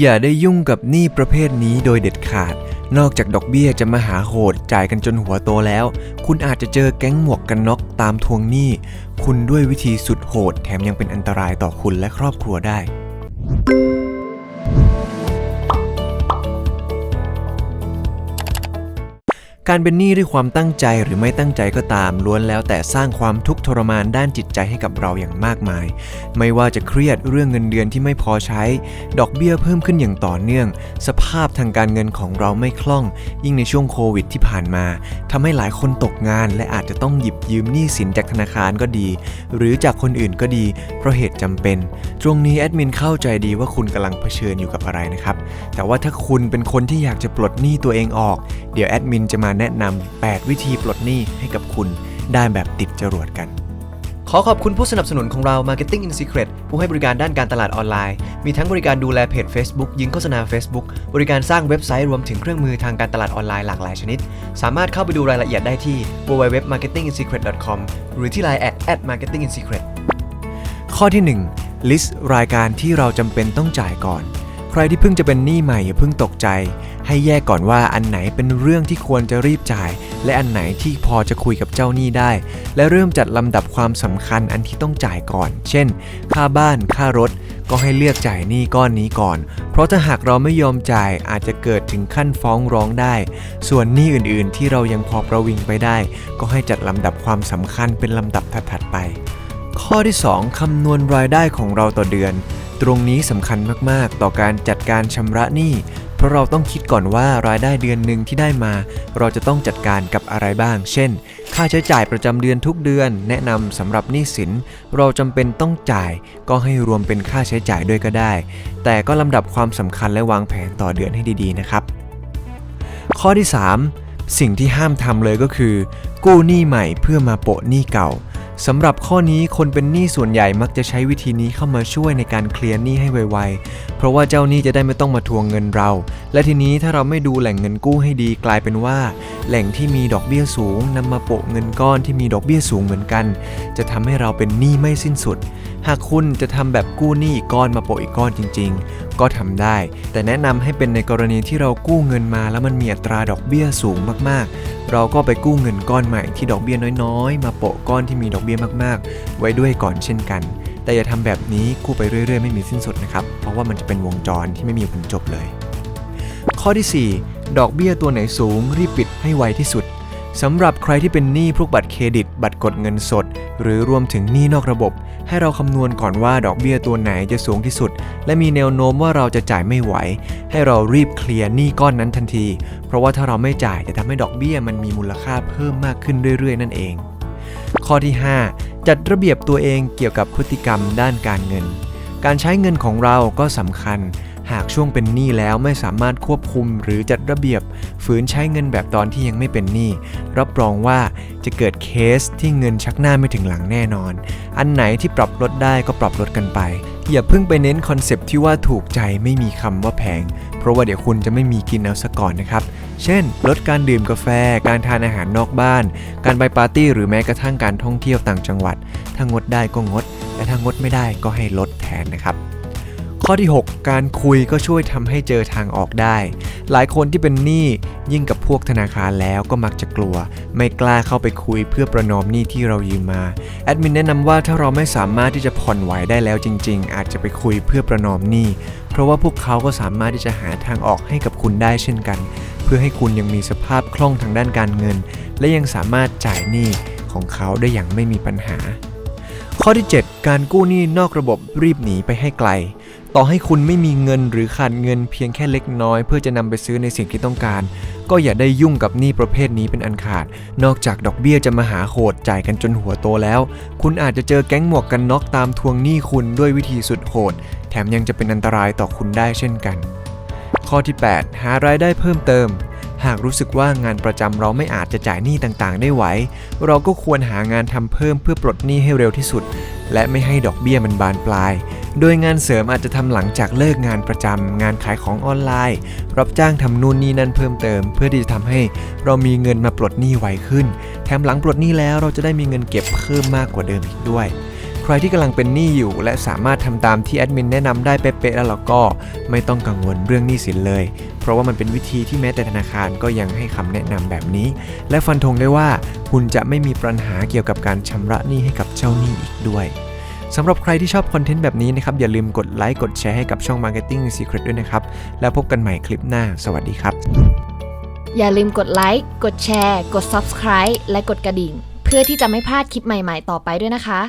อย่าได้ยุ่งกับหนี้ประเภทนี้โดยเด็ดขาด นอกจากดอกเบี้ยจะมาหาโหดจ่ายกันจนหัวโตแล้ว คุณอาจจะเจอแก๊งหมวกกันน็อกตามทวงหนี้ คุณด้วยวิธีสุดโหด แถมยังเป็นอันตรายต่อคุณและครอบครัวได้ การเป็นหนี้ด้วยความตั้งใจหรือไม่ตั้งใจก็ตามล้วนแล้วแต่สร้างความทุกข์ทรมานด้านจิตใจให้กับเราอย่างมากมาย ไม่ว่าจะเครียดเรื่องเงินเดือนที่ไม่พอใช้ ดอกเบี้ยเพิ่มขึ้นอย่างต่อเนื่อง สภาพทางการเงินของเราไม่คล่อง ยิ่งในช่วงโควิดที่ผ่านมาทำให้หลายคนตกงาน และอาจจะต้องหยิบยืมหนี้สินจากธนาคารก็ดี หรือจากคนอื่นก็ดี เพราะเหตุจำเป็น ตรงนี้แอดมินเข้าใจดีว่าคุณกำลังเผชิญอยู่กับอะไรนะครับแต่ว่าถ้าคุณเป็นคนที่อยากจะปลดหนี้ตัวเองออก เดี๋ยวแอดมินจะมาแนะนำ 8 วิธีปลดหนี้ให้กับคุณได้แบบติดจรวดกัน ขอขอบคุณผู้สนับสนุนของเรา Marketing in Secret ผู้ให้บริการด้านการตลาดออนไลน์ มีทั้งบริการดูแลเพจ Facebook ยิงโฆษณา Facebook บริการสร้างเว็บไซต์รวมถึงเครื่องมือทางการตลาดออนไลน์หลากหลายชนิด สามารถเข้าไปดูรายละเอียดได้ที่ www.marketinginsecret.com หรือที่ Line at @marketinginsecret ข้อที่ 1 list รายการที่เราจำเป็นต้องจ่ายก่อน ใครที่เพิ่งจะเป็นหนี้ใหม่อย่าเพิ่งตกใจ ให้แยกก่อนว่าอันไหนเป็นเรื่องที่ควรจะรีบจ่าย และอันไหนที่พอจะคุยกับเจ้าหนี้ได้ และเริ่มจัดลำดับความสำคัญอันที่ต้องจ่ายก่อน เช่น ค่าบ้านค่ารถก็ให้เลือกจ่ายหนี้ก้อนนี้ก่อน เพราะถ้าหากเราไม่ยอมจ่ายอาจจะเกิดถึงขั้นฟ้องร้องได้ ส่วนหนี้อื่นๆ ที่เรายังพอประวิงไปได้ ก็ให้จัดลำดับความสำคัญเป็นลำดับถัดๆไป ข้อที่ 2คำนวณรายได้ของเราต่อเดือน ตรงนี้สำคัญมากๆ ต่อการจัดการชำระหนี้ เพราะเราต้องคิดก่อนว่ารายได้เดือนหนึ่งที่ได้มา เราจะต้องจัดการกับอะไรบ้าง เช่น ค่าใช้จ่ายประจำเดือนทุกเดือน แนะนำสำหรับหนี้สิน เราจำเป็นต้องจ่าย ก็ให้รวมเป็นค่าใช้จ่ายด้วยก็ได้ แต่ก็ลำดับความสำคัญและวางแผนต่อเดือนให้ดีๆนะครับ ข้อที่ 3 สิ่งที่ห้ามทำเลยก็คือ กู้หนี้ใหม่เพื่อมาโปะหนี้เก่า สำหรับข้อนี้คนเป็นหนี้ส่วนใหญ่มักจะใช้วิธีนี้เข้ามาช่วยในการเคลียร์หนี้ให้ไวๆ เพราะว่าเจ้าหนี้จะได้ไม่ต้องมาทวงเงินเรา และทีนี้ถ้าเราไม่ดูแหล่งเงินกู้ให้ดีกลายเป็นว่า แหล่งที่มีดอกเบี้ยสูงนำมาโปะเงินก้อนที่มีดอกเบี้ยสูงเหมือนกัน จะทำให้เราเป็นหนี้ไม่สิ้นสุด หากคุณจะทำแบบกู้หนี้อีกก้อนมาโปะอีกก้อนจริง ๆ ก็ทำได้ แต่แนะนำให้เป็นในกรณีที่เรากู้เงินมา แล้วมันมีอัตราดอกเบี้ยสูงมากๆ เราก็ไปกู้เงินก้อนใหม่ที่ดอกเบี้ยน้อยๆ มาโปะก้อนที่มีดอกเบี้ยมากๆ ไว้ด้วยก่อนเช่นกัน แต่อย่าทำแบบนี้กู้ไปเรื่อยๆ ไม่มีสิ้นสุดนะครับ เพราะว่ามันจะเป็นวงจรที่ไม่มีวันจบเลย ข้อที่ 4 ดอกเบี้ยตัวไหนสูง รีบปิดให้ไวที่สุดสำหรับใครที่เป็นหนี้พวกบัตรเครดิต บัตรกดเงินสด หรือรวมถึงหนี้นอกระบบ ให้เราคำนวณก่อนว่าดอกเบี้ยตัวไหนจะสูงที่สุด และมีแนวโน้มว่าเราจะจ่ายไม่ไหว ให้เรารีบเคลียร์หนี้ก้อนนั้นทันที เพราะว่าถ้าเราไม่จ่ายจะทำให้ดอกเบี้ยมันมีมูลค่าเพิ่มมากขึ้นเรื่อยๆ นั่นเอง ข้อที่ 5 จัดระเบียบตัวเองเกี่ยวกับพฤติกรรมด้านการเงิน การใช้เงินของเราก็สำคัญ หากช่วงเป็นหนี้แล้วไม่สามารถควบคุมหรือจัดระเบียบ ฝืนใช้เงินแบบตอนที่ยังไม่เป็นหนี้รับรองว่าจะเกิดเคสที่เงินชักหน้าไม่ถึงหลังแน่นอน อันไหนที่ปรับลดได้ก็ปรับลดกันไป อย่าเพิ่งไปเน้นคอนเซปต์ที่ว่าถูกใจไม่มีคำว่าแพงเพราะว่าเดี๋ยวคุณจะไม่มีกินเอาซะก่อนนะครับ เช่น ลดการดื่มกาแฟ การทานอาหารนอกบ้าน การไปปาร์ตี้หรือแม้กระทั่งการท่องเที่ยวต่างจังหวัด ถ้างดได้ก็งดและถ้างดไม่ได้ก็ให้ลดแทนนะครับ ข้อที่ 6 การคุยก็ช่วยทำให้เจอทางออกได้ หลายคนที่เป็นหนี้ยิ่งกับพวกธนาคารแล้วก็มักจะกลัว ไม่กล้าเข้าไปคุยเพื่อประนอมหนี้ที่เรายืมมาแอดมินแนะนำว่าถ้าเราไม่สามารถที่จะผ่อนไหวได้แล้วจริง ๆ อาจจะไปคุยเพื่อประนอมหนี้ เพราะว่าพวกเขาก็สามารถที่จะหาทางออกให้กับคุณได้เช่นกัน เพื่อให้คุณยังมีสภาพคล่องทางด้านการเงิน และยังสามารถจ่ายหนี้ของเขาได้อย่างไม่มีปัญหาข้อที่ 7 การกู้หนี้นอกระบบรีบหนีไปให้ไกล ต่อให้คุณไม่มีเงินหรือขาดเงินเพียงแค่เล็กน้อย เพื่อจะนำไปซื้อในสิ่งที่ต้องการ ก็อย่าได้ยุ่งกับหนี้ประเภทนี้เป็นอันขาด นอกจากดอกเบี้ยจะมาหาโหดจ่ายกันจนหัวโตแล้ว คุณอาจจะเจอแก๊งหมวกกันน็อกตามทวงหนี้คุณด้วยวิธีสุดโหด แถมยังจะเป็นอันตรายต่อคุณได้เช่นกัน ข้อที่ 8 หารายได้เพิ่มเติมหากรู้สึกว่างานประจำเราไม่อาจจะจ่ายหนี้ต่างๆ ได้ไหว เราก็ควรหางานทำเพิ่มเพื่อปลดหนี้ให้เร็วที่สุด และไม่ให้ดอกเบี้ยมันบานปลาย โดยงานเสริมอาจจะทำหลังจากเลิกงานประจำงานขายของออนไลน์ รับจ้างทำนู่นนี่นั่นเพิ่มเติม เพื่อที่จะทำให้เรามีเงินมาปลดหนี้ไวขึ้น แถมหลังปลดหนี้แล้วเราจะได้มีเงินเก็บเพิ่มมากกว่าเดิมอีกด้วย ใครที่กำลังเป็นหนี้อยู่ และสามารถทำตามที่แอดมินแนะนำได้เป๊ะๆแล้วเราก็ไม่ต้องกังวลเรื่องหนี้สินเลย เพราะว่ามันเป็นวิธีที่แม้แต่ธนาคารก็ยังให้คำแนะนำแบบนี้ และฟันธงได้ว่า คุณจะไม่มีปัญหาเกี่ยวกับการชำระหนี้ให้กับเจ้าหนี้อีกด้วย สำหรับใครที่ชอบคอนเทนต์แบบนี้นะครับ อย่าลืมกดไลค์กดแชร์ให้กับช่อง Marketing Secret ด้วยนะครับ แล้วพบกันใหม่คลิปหน้า สวัสดีครับ อย่าลืมกดไลค์กดแชร์ กด Subscribe และกดกระดิ่ง เพื่อที่จะไม่พลาดคลิปใหม่ ๆ ต่อไปด้วยนะคะ